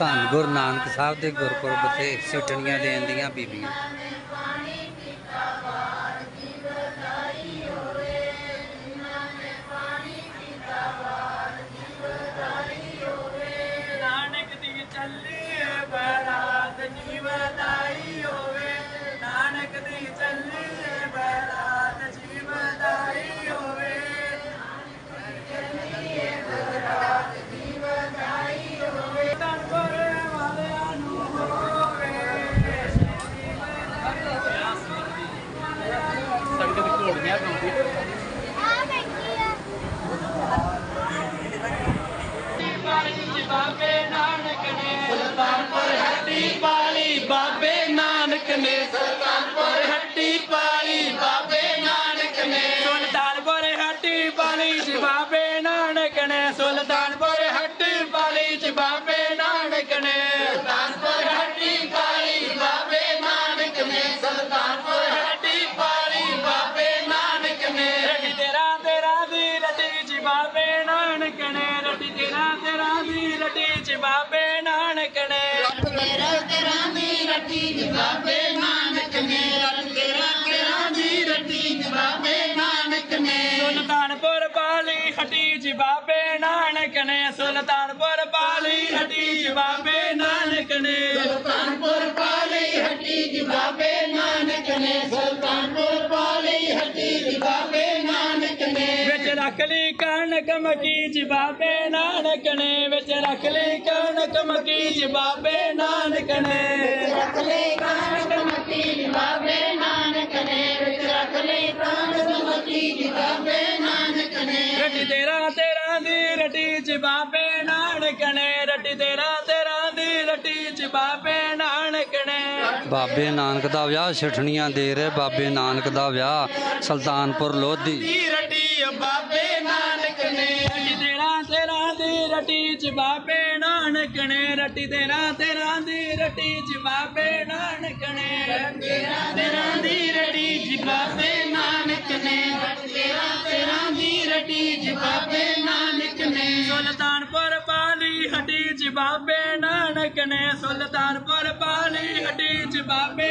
ਧੰਨ ਗੁਰੂ ਨਾਨਕ ਸਾਹਿਬ ਦੇ ਗੁਰਪੁਰਬ ਤੇ ਸਿੱਟਣੀਆਂ ਦੇਣ ਦੀਆਂ ਬੀਬੀਆਂ। ਬਾਬੇ ਨਾਨਕ ਨੇ। ਸੁਲਤਾਨਪੁਰ ਹੱਟੀ ਪਾਲੀ ਬਾਬੇ ਨਾਨਕ ਨੇ। ਸੁਲਤਾਨਪੁਰ ਹੱਟੀ ਪਾਲੀ ਬਾਬੇ ਨਾਨਕ ਨੇ। ਸੁਲਤਾਨਪੁਰ ਹੱਟੀ ਪਾਲੀ ਜੀ ਬਾਬੇ ਨਾਨਕ ਨੇ। ਸੁਲਤਾਨਪੁਰ ਹੱਟੀ ਪਾਲੀ ਜੀ ਬਾਬੇ ਰਟੀ ਜੀ ਬਾਬੇ ਨਾਨਕ ਨੇ ਰਟੀ ਤੇਰਾ ਤੇਰਾ ਦੀ ਰਟੀ ਜੀ ਬਾਬੇ ਨਾਨਕ ਨੇ। ਤੇਰਾ ਤੇਰਾ ਦੀ ਰੱਟੀ ਜਵਾਬੇ ਨਾਨਕ ਨੇ। ਤੇਰਾ ਦੀ ਰੱਟੀ ਜਵਾਬੇ ਨਾਨਕ ਨੇ। ਸੁਲਤਾਨਪੁਰ ਪਾਲੀ ਹਟੀ ਜੀ ਬਾਬੇ ਨਾਨਕ ਨੇ। ਸੁਲਤਾਨਪੁਰ ਪਾਲੀ ਰੱਖ ਲਈ ਕਣਕ ਮਕੀ ਜੀ ਬਾਬੇ ਨਾਨਕ ਨੇ ਵਿੱਚ ਰੱਖ ਲਈ ਕਣਕ ਮਕੀ ਜੀ ਬਾਬੇ ਨਾਨਕ ਨੇ। ਰੱਖ ਲੈ ਕਾਨਕ ਮਤੀ ਜਵਾਬੇ ਨਾਨਕ ਨੇ ਵਿੱਚ ਰੱਖ ਲੈ ਕਾਨਕ ਮਤੀ ਜਵਾਬੇ ਨਾਨਕ ਨੇ। ਰਟੀ ਤੇਰਾ ਤੇਰਾ ਦੀ ਰਟੀ ਚ ਬਾਬੇ ਨਾਨਕ ਨੇ ਰਟੀ ਤੇਰਾ ਤੇਰਾ ਦੀ ਰਟੀ ਚ ਬਾਬੇ ਨਾਨਕ ਨੇ। ਬਾਬੇ ਨਾਨਕ ਦਾ ਵਿਆਹ ਸਿੱਠਣੀਆਂ ਦੇ ਰਹੇ ਬਾਬੇ ਨਾਨਕ ਦਾ ਵਿਆਹ ਸੁਲਤਾਨਪੁਰ ਲੋਧੀ। ਰਟੀ ਚ ਬਾਬੇ ਨਾਨਕ ਨੇ ਰਟੀ ਤੇਰਾ ਤੇਰਾ ਦੀ ਰਟੀ ਚ ਬਾਬੇ ਨਾਨਕ ਨੇ ਤੇਰਾ ਤੇਰਾ ਦੀ ਰਟੀ ਚ ਬਾਬੇ ਨਾਨਕ ਨੇ ਤੇਰਾ ਤੇਰਾ ਦੀ ਰੱਟੀ ਜਵਾਬੇ ਨਾਨਕ ਨੇ ਸੁਲਤਾਨਪੁਰ ਪਾਲੀ ਹਟੀ ਚ ਬਾਬੇ ਨਾਨਕ ਨੇ ਸੁਲਤਾਨਪੁਰ ਪਾਲੀ ਹਟੀ ਚ ਬਾਬੇ